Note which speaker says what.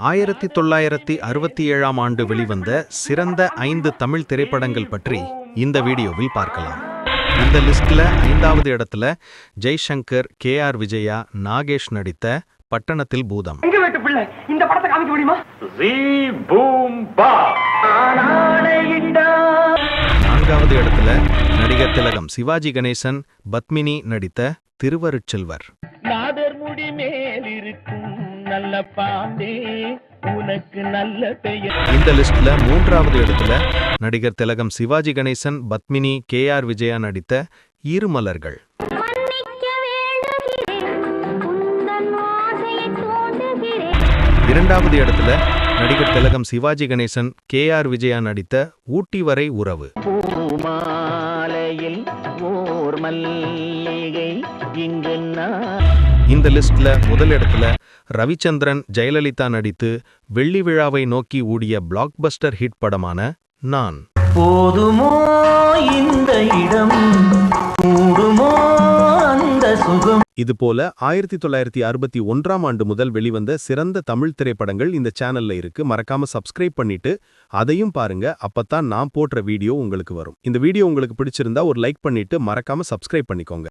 Speaker 1: ஆயிரத்தி தொள்ளாயிரத்தி அறுபத்தி ஏழாம் ஆண்டு வெளிவந்த சிறந்த ஐந்து தமிழ் திரைப்படங்கள் பற்றி இந்த வீடியோவில் பார்க்கலாம். இந்த லிஸ்ட்ல ஐந்தாவது இடத்துல ஜெய்சங்கர் கே ஆர் விஜயா நாகேஷ் நடித்த பட்டணத்தில் பூதம்.
Speaker 2: எங்க வீட்டு பிள்ளை? இந்த படத்தை காமிக்க முடியுமா?
Speaker 3: ஜி பூம் பா.
Speaker 1: நான்காவது இடத்துல நடிகர் திலகம் சிவாஜி கணேசன் பத்மினி நடித்த திருவருட்செல்வர்.
Speaker 4: நாதர் முடி மேல் இருக்கும் நல்ல பாம்பே உனக்கு நல்ல பெயர்.
Speaker 1: இந்த லிஸ்ட்ல மூன்றாவது இடத்துல நடிகர் திலகம் சிவாஜி கணேசன் பத்மினி கே ஆர் விஜயா நடித்த இருமலர்கள் இரண்டாவது இடத்துல நடிகர் திலகம் சிவாஜி கணேசன் கே ஆர் விஜயா நடித்த ஊட்டி வரை உறவு.
Speaker 4: பூமாலையில் ஓர் மல்லிகை இங்கு நான்
Speaker 1: இந்த லிஸ்ட்ல முதல் இடத்துல ரவிச்சந்திரன் ஜெயலலிதா நடித்து வெள்ளி விழாவை நோக்கி ஊடிய பிளாக்பஸ்டர் ஹிட் படமான நான்.
Speaker 4: போதுமோ இந்த இடம்? கூடுமோ அந்த சுகம்?
Speaker 1: இதுபோல ஆயிரத்தி தொள்ளாயிரத்தி அறுபத்தி ஒன்றாம் ஆண்டு முதல் வெளிவந்த சிறந்த தமிழ் திரைப்படங்கள் இந்த சேனல்ல இருக்கு. மறக்காம சப்ஸ்கிரைப் பண்ணிட்டு அதையும் பாருங்க. அப்பதான் நான் போடுற வீடியோ உங்களுக்கு வரும். இந்த வீடியோ உங்களுக்கு பிடிச்சிருந்தா ஒரு லைக் பண்ணிட்டு மறக்காம சப்ஸ்கிரைப் பண்ணிக்கோங்க.